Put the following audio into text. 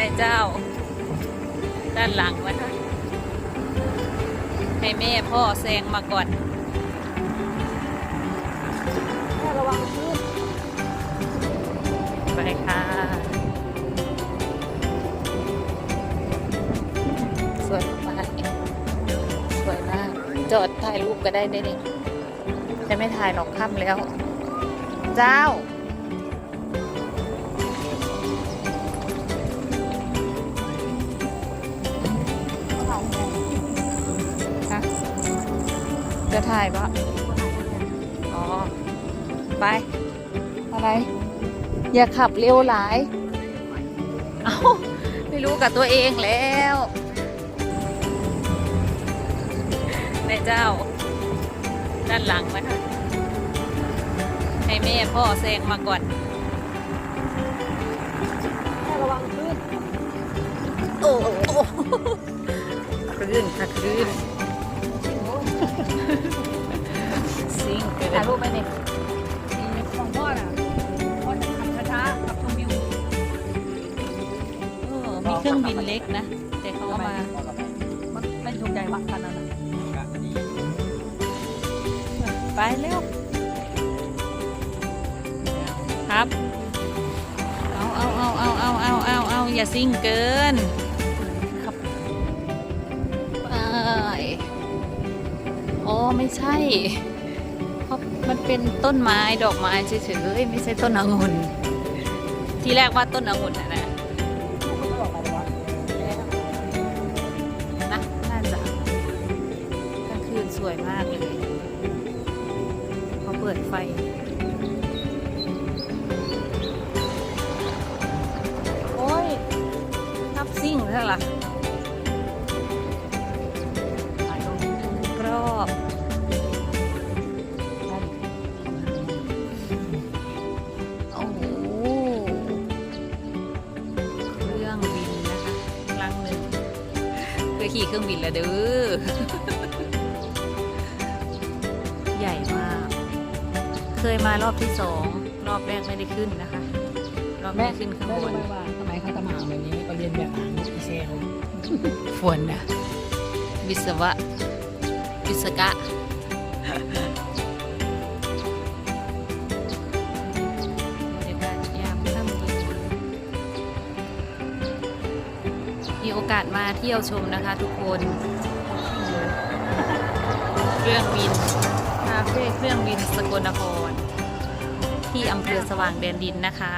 แม่เจ้า ด้านหลังวะคะให้แม่พ่อแซงมาก่อนแม่ระวังขึ้นไปค่ะสวยมากสวยมาก จอดถ่ายรูปก็ได้ได้นี่จะไม่ถ่ายหรอกค่ำแล้ว เจ้า จะถ่ายปะอ๋อ ไป อะไร อย่าขับเร็วหลาย เอาไม่รู้กับตัวเองแล้วแม่เจ้า ด้านหลังนะคะ ให้แม่พ่อแซงมาก่อนแม่ระวังขึ้น โอ้โหคลื่นค่ะคลื่น ถ่ายนรูปไหมเนี่ยของพ่อน่ะพ่อจะขับช้าๆขับชมวิวเออมีเครื่องบินเล็กนะ แต่เขาเอามา มันไม่ถูกใจวักกันนั่นน่ะไปเร็ว ครับ เอาเอาเอาเอาเอาเอาเอาเอาอย่าซิ่งเกินครับไปอ๋อ ไม่ใช่ เพราะมันเป็นต้นไม้ดอกไม้เฉยๆไม่ใช่ต้นองุ่นที่แรกว่าต้นองุ่นนะนะลูกก็ไม่บอกอะนะน่าจะกลางคืนสวยมากเลยเขาเปิดไฟโอ้ยทับซิ่งแล้วล่ะ เคยขี่เครื่องบินแล้วเด้อ ใหญ่มาก เคยมารอบที่สอง รอบแรกไม่ได้ขึ้นนะคะ รอบแรแม่กขึ้นข้างแม่บรู้นไหมว่าทำไมเขาทำอาหารแบบนี้ก็เรียนแบบอาหารอีเซลฝนนะวิศวะ วิศกะ มีโอกาสมาเที่ยวชมนะคะทุกคนเครื่องบินคาเฟ่เครื่องบินสกลนคร ที่อำเภอสว่างแดนดินนะคะ